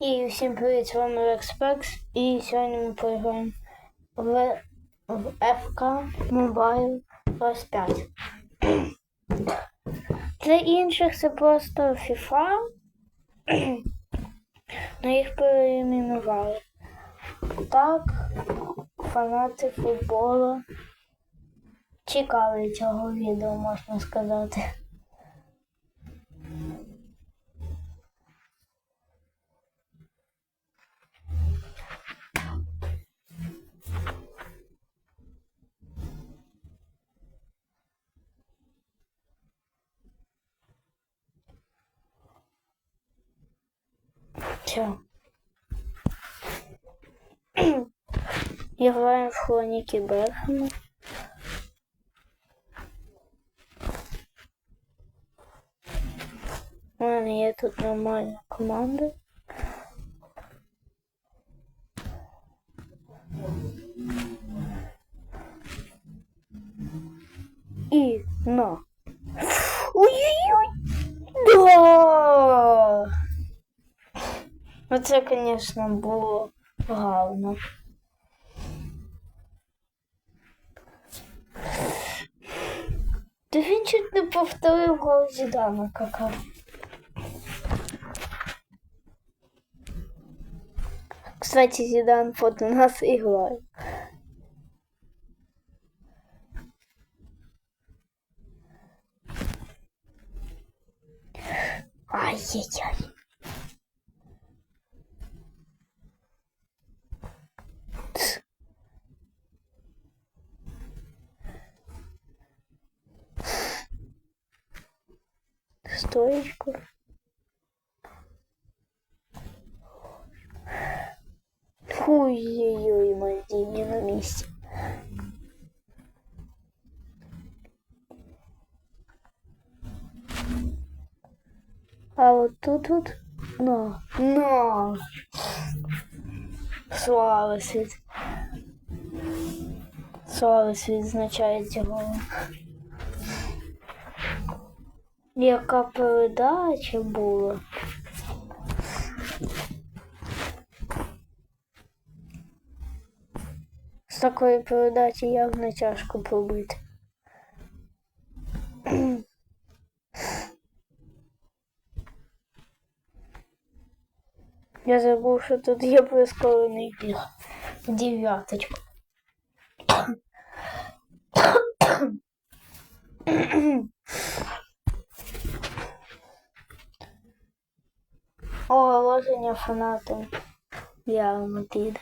І всім привіт, з вами Rexpex. І сьогодні ми поіграємо в, в FK Mobile Plus 5. Для інших це просто FIFA. Но їх переіменували. Так, фанати футболу чекали цього відео, можна сказати. Все. Играем в хроники Бергема. У мене тут нормальна команда. І на. Оце, звісно, було гарно. Та він чуть не повторив гол Зідана кака. Кстати, Зідан проти нас играє. Ай-яй-яй. Стоечку. Ой-ой-ой, Мальдиві на місці. А вот тут вот, на, на. Слава світ. Слава світ означає цього. Яка передача була? З такої передачі явно тяжко пробити. Я забув, що тут є прискорений біг. Дев'яточку. Оголошення фанатам Реал Мадрид.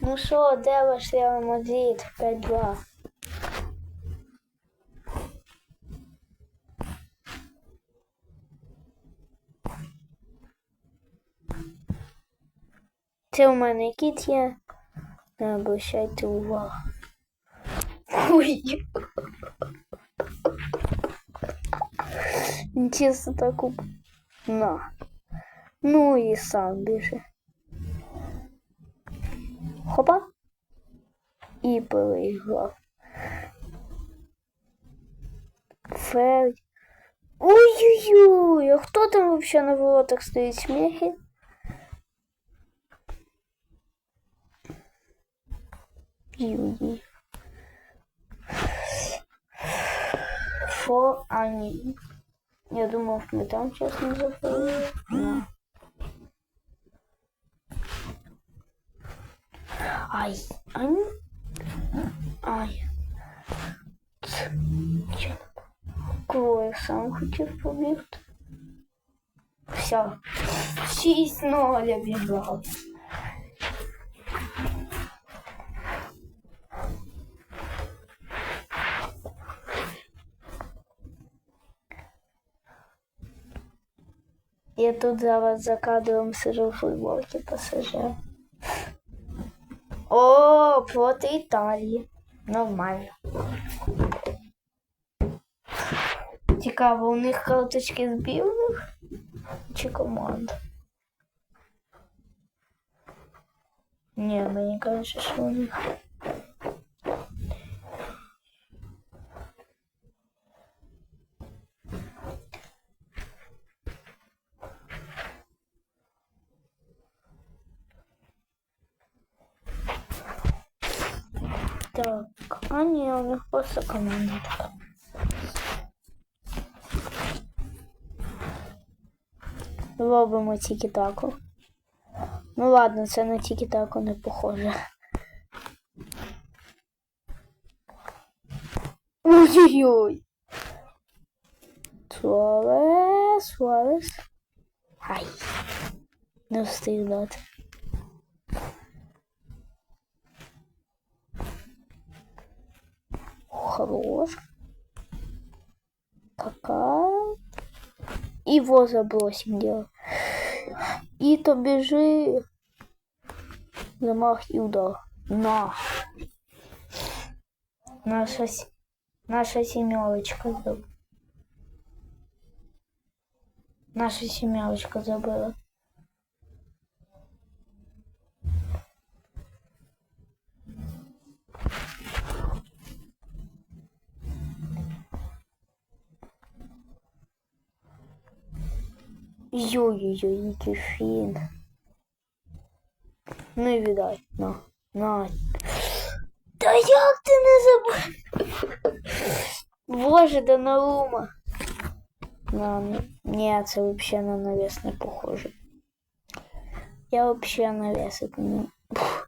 Ну що, де ваш Реал Мадрид? 5-2. Це у мене кіт є. Не обращайте увагу. Ой. Чисто таку. На. Ну і сам біже. Хопа. І переіграв. Фердь. Ой-ой-ой, а хто там вообще на воротах стоїть смехи? Юрий. Фо, а ні. Я думав, ми там чесно заходили. No. Ай, ай, ай. Кого я сам хотів побігти? Все. 6-0 я бігав. Я тут зараз за кадром сижу в футболці пасажир. Проти Італії. Нормально. Цікаво, у них карточки збірних чи команд? Ні, мені кажуть, що у них. Так, а ні, у них просто команда. Робимо тікі-таку. Ну ладно, це на тікі-таку не похоже. Ой-ой-ой. Суарес, Суарес. Ай. Не встиг дати. Хорош. Какая. Его забросим дело. И то бежи. Замах и удар. На. Наша, наша семерочка заб... Наша семерочка забыла. Йой-йой, який фін. Ну і віддай. На, на. Та як ти не забув? Боже, да Наума. На, ні, це взагалі на навес не похоже. Я взагалі навесить не. Пф.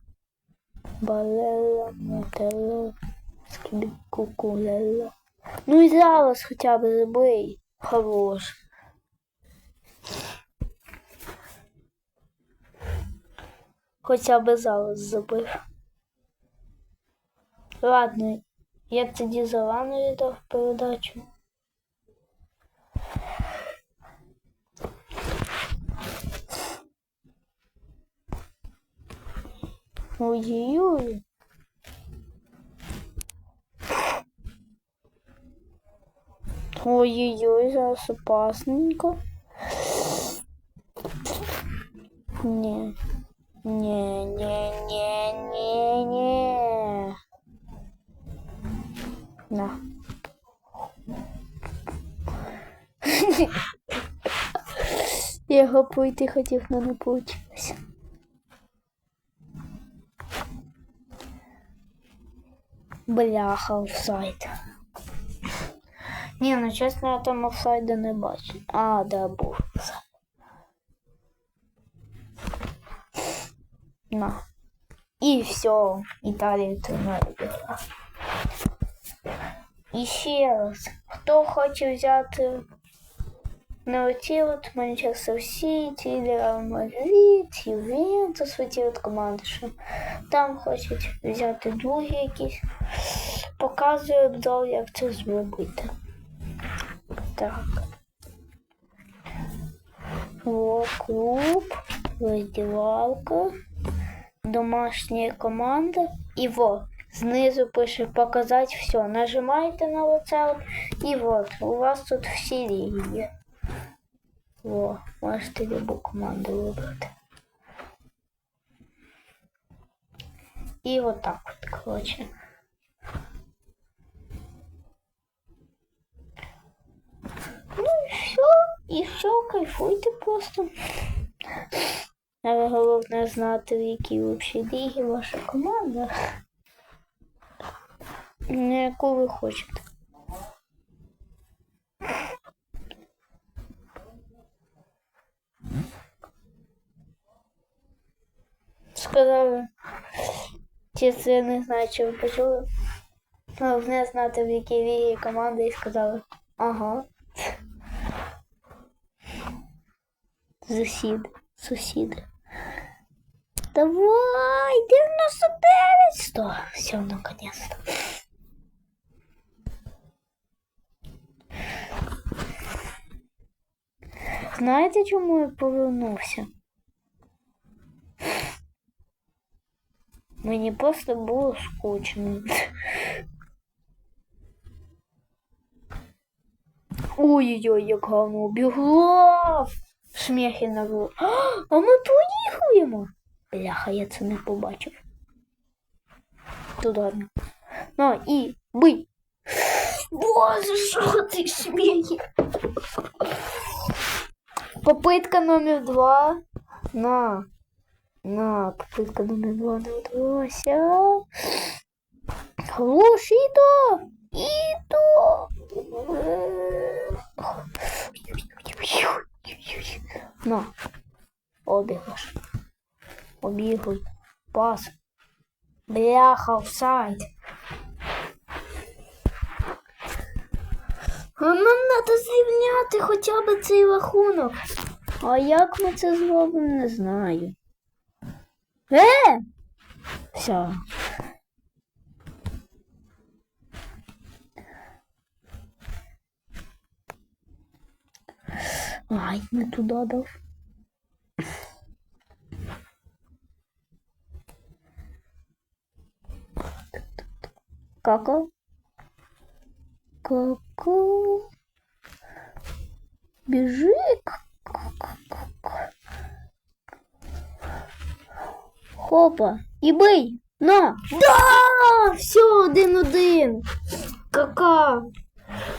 Балела, мотела, скібікукулела. Ну і зараз хоча б забий. Хорош. Хоча б зараз забив. Ладно, я тоді зарано віддав передачу. Ой-ой-ой. Ой-ой-ой, зараз опасненько. Ні. Не, не, не, не, не. На. Я його пройти хотів, але не вийшло. Бляха, офсайд. Ні, ну чесно, я там офсайда не бачу. А, да, був На. І все, Італія тримає. І ще раз, хто хоче взяти на оці от Манчестер Сіті, Реал Мадрид, Ювентус, оці от команди, що там хочуть взяти другі якісь. Показую обзор, як це зробити. Так. О, клуб, роздівалка домашняя команда. И вот, снизу пише показать все. Нажимаете на оце от, і вот, у вас тут всі лінії. Во, можете любу команду вибрати. І вот так от, коротше. Ну і все, і все, кайфуйте просто. Головне знати, в якій взагалі лігі ваша команда. На яку ви хочете. Сказали, чесно, я не знаю, чи ви почули. Головне знати, в якій лігі команда, і сказали, ага. Сусід, сусіди. Давай, 99, 100. Все, наконец-то. Знаєте, чому я повернувся? Мені просто було скучно. Ой-ой-ой, як гарно обіграв! Сміхи на голову. А ми поїхаємо. Бляха, я це не побачив. Тут ладно. Ну і бий. Боже, що ти смієш? Попитка номер два. На. На, попитка номер два не вдалося. Хорош, іду! Іду! На. Обігаш. Обігуй. Пас. Бляха, офсайд. Нам треба зрівняти хоча б цей рахунок. А як ми це зробимо, не знаю. Е! Все. Ай, не туди дав. Како? Како? Біжи. Хопа. І бий. На. Да! Все, один-один. Кака.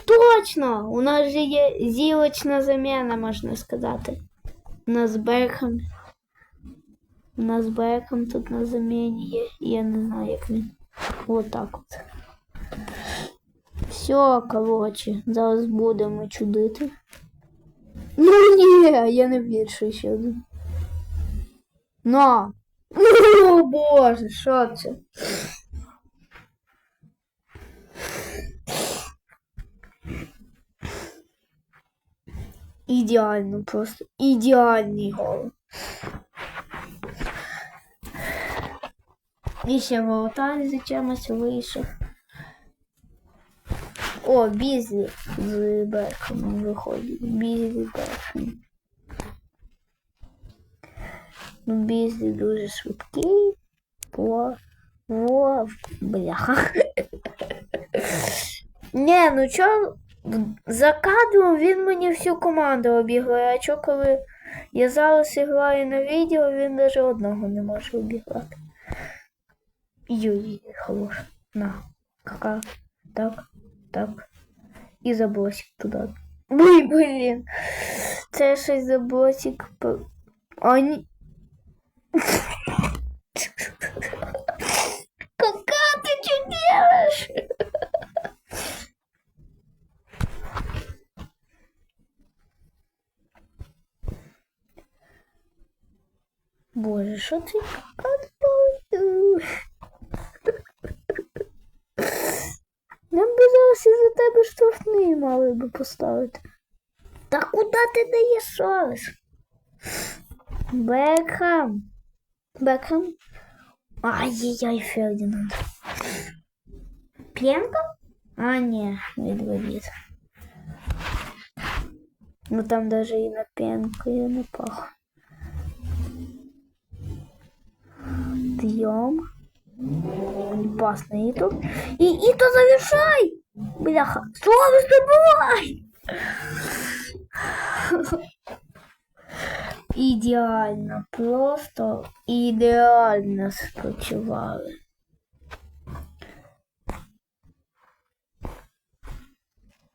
Точно! У нас же є зілочна заміна, можна сказати. У нас Бекхам. У нас Бекхам тут на заміні є. Я не знаю, як він. Вот так от. Все, коротше, зараз будемо чудити. Ну ні, я не віршу ще один. На! О боже, що це? Ідеально, просто ідеальний гол. І ще Волтан за чимось вийшов. О, Бізлі з Бекхемом виходить. Бізлі Бекхем. Ну, Бізлі дуже швидкий. По... Во... Бляха. Не, ну чо, за кадром він мені всю команду обіграє, а чо коли я зараз граю на відео, він навіть одного не може обіграти. Юй, хорош. На. Кака. Так, так. І забросик туди. Ой, блін. Це щось забросик. по- А ні. Кака ты что делаешь? Боже, що ти зараз із-за тебе штрафний мали би поставити. Та куди ти даєш шориш? Бекхам. Бекхам? Ай-яй-яй, Фердинанд. Пленка? А, ні, відводит. Ну там даже и на пенку я не пах. Дьем. Пас на Иту. И Ито завершай! Бляха. Слово забывай! Ідеально, просто ідеально спочивали.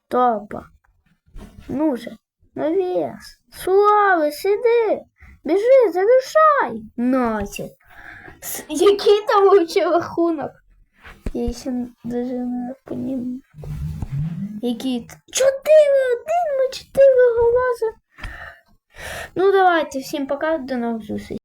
Топа. Ну же, навес. Слава, сиди. Біжи, завершай. С- Який там вообще рахунок? Я ще даже не понимаю. Т- Чотири, один, ми чотири голоси. Ну давайте, всім пока, до нових зустрічей.